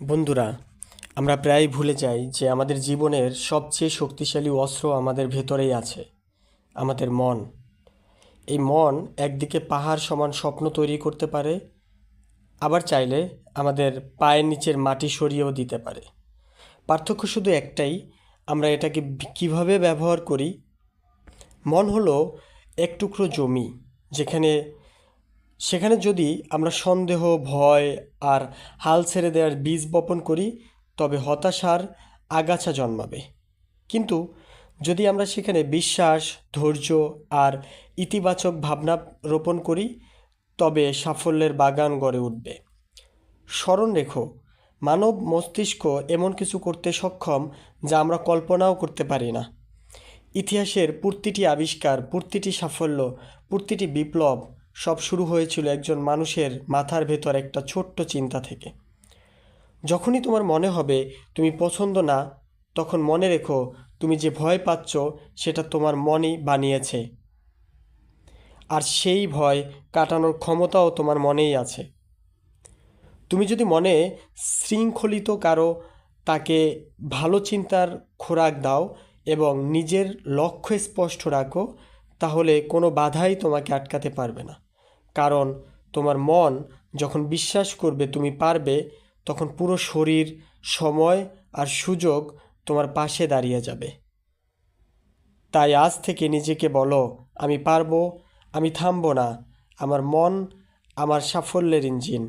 বন্ধুরা, আমরা প্রায়ই ভুলে যাই যে আমাদের জীবনের সবচেয়ে শক্তিশালী অস্ত্র আমাদের ভেতরেই আছে, আমাদের মন। এই মন একদিকে পাহাড় সমান স্বপ্ন তৈরি করতে পারে, আবার চাইলে আমাদের পায়ের নিচের মাটি সরিয়েও দিতে পারে। পার্থক্য শুধু একটাই, আমরা এটাকে কীভাবে ব্যবহার করি? মন হলো এক টুকরো জমি, যেখানে সেখানে যদি আমরা সন্দেহ, ভয় আর হাল ছেড়ে দেওয়ার বীজ বপন করি, তবে হতাশার আগাছা জন্মাবে। কিন্তু যদি আমরা সেখানে বিশ্বাস, ধৈর্য আর ইতিবাচক ভাবনা রোপণ করি, তবে সাফল্যের বাগান গড়ে উঠবে। স্মরণ রেখো, মানব মস্তিষ্ক এমন কিছু করতে সক্ষম যা আমরা কল্পনাও করতে পারি না। ইতিহাসের প্রতিটি আবিষ্কার, প্রতিটি সাফল্য, প্রতিটি বিপ্লব সব শুরু হয়েছিল একজন মানুষের মাথার ভেতর একটা ছোট্ট চিন্তা থেকে। যখনই তোমার মনে হবে তুমি পছন্দ না, তখন মনে রেখো তুমি যে ভয় পাচ্ছ সেটা তোমার মনই বানিয়েছে। আর সেই ভয় কাটানোর ক্ষমতাও তোমার মনেই আছে। তুমি যদি মনে শৃঙ্খলিত কারও তাকে ভালো চিন্তার খোরাক দাও এবং নিজের লক্ষ্য স্পষ্ট রাখো, তাহলে কোনো বাধাই তোমাকে আটকাতে পারবে না। কারণ তোমার মন যখন বিশ্বাস করবে তুমি পারবে, তখন পুরো শরীর, সময় আর সুযোগ তোমার পাশে দাঁড়িয়ে যাবে। তাই আজ থেকে নিজেকে বলো, আমি পারব, আমি থামবো না, আমার মন আমার সাফল্যের ইঞ্জিন।